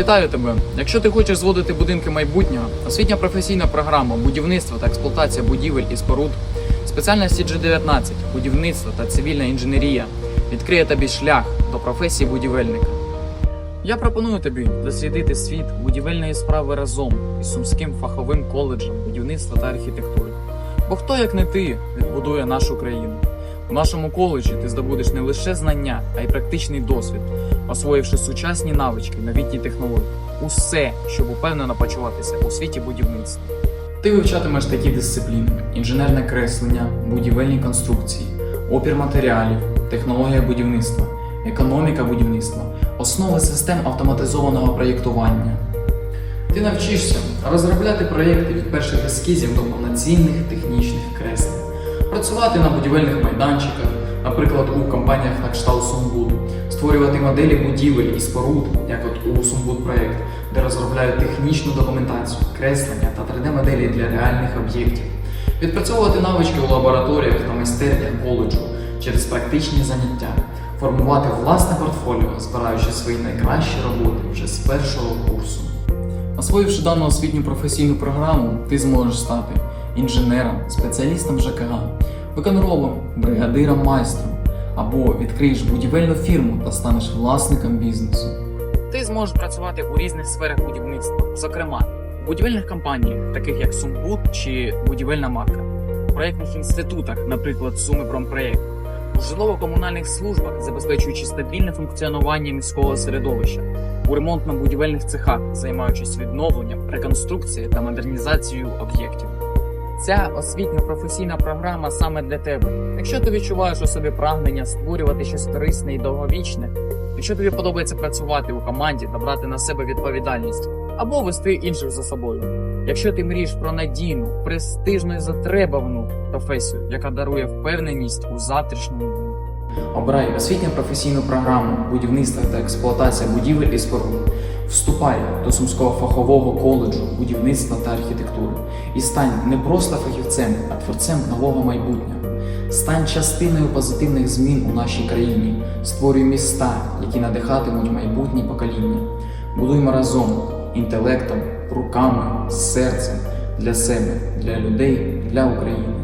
Вітаю тебе! Якщо ти хочеш зводити будинки майбутнього, освітня професійна програма будівництва та експлуатація будівель і споруд, спеціальності G19, будівництво та цивільна інженерія відкриє тобі шлях до професії будівельника. Я пропоную тобі дослідити світ будівельної справи разом із Сумським фаховим коледжем будівництва та архітектури. Бо хто, як не ти, відбудує нашу країну? У нашому коледжі ти здобудеш не лише знання, а й практичний досвід, освоївши сучасні навички, новітні технології. Усе, щоб упевнено почуватися у світі будівництва. Ти вивчатимеш такі дисципліни: інженерне креслення, будівельні конструкції, опір матеріалів, технологія будівництва, економіка будівництва, основи систем автоматизованого проєктування. Ти навчишся розробляти проєкти від перших ескізів до повноцінних технічних креслень, працювати на будівельних майданчиках, наприклад, у компаніях на кшталт Сумбуду, створювати моделі будівель і споруд, як от у Сумбуд проєкт, де розробляють технічну документацію, креслення та 3D-моделі для реальних об'єктів, відпрацьовувати навички у лабораторіях та майстернях коледжу через практичні заняття, формувати власне портфоліо, збираючи свої найкращі роботи вже з першого курсу. Освоївши дану освітню професійну програму, ти зможеш стати інженером, спеціалістом ЖКГ, виконробом, бригадиром майстром або відкриєш будівельну фірму та станеш власником бізнесу. Ти зможеш працювати у різних сферах будівництва, зокрема у будівельних компаніях, таких як Сумбуд чи будівельна марка, у проєктних інститутах, наприклад, Суми Промпроєкт, у житлово-комунальних службах, забезпечуючи стабільне функціонування міського середовища, у ремонтно-будівельних цехах, займаючись відновленням, реконструкцією та модернізацією об'єктів. Ця освітня професійна програма саме для тебе. Якщо ти відчуваєш у собі прагнення створювати щось корисне і довговічне, якщо тобі подобається працювати у команді та брати на себе відповідальність або вести інших за собою. Якщо ти мрієш про надійну, престижну і затребувану професію, яка дарує впевненість у завтрашньому дні. Обирай освітньо професійну програму будівництва та експлуатація будівель і споруд. Вступай до Сумського фахового коледжу будівництва та архітектури і стань не просто фахівцем, а творцем нового майбутнього. Стань частиною позитивних змін у нашій країні, створюй міста, які надихатимуть майбутні покоління. Будуймо разом інтелектом, руками, серцем для себе, для людей, для України.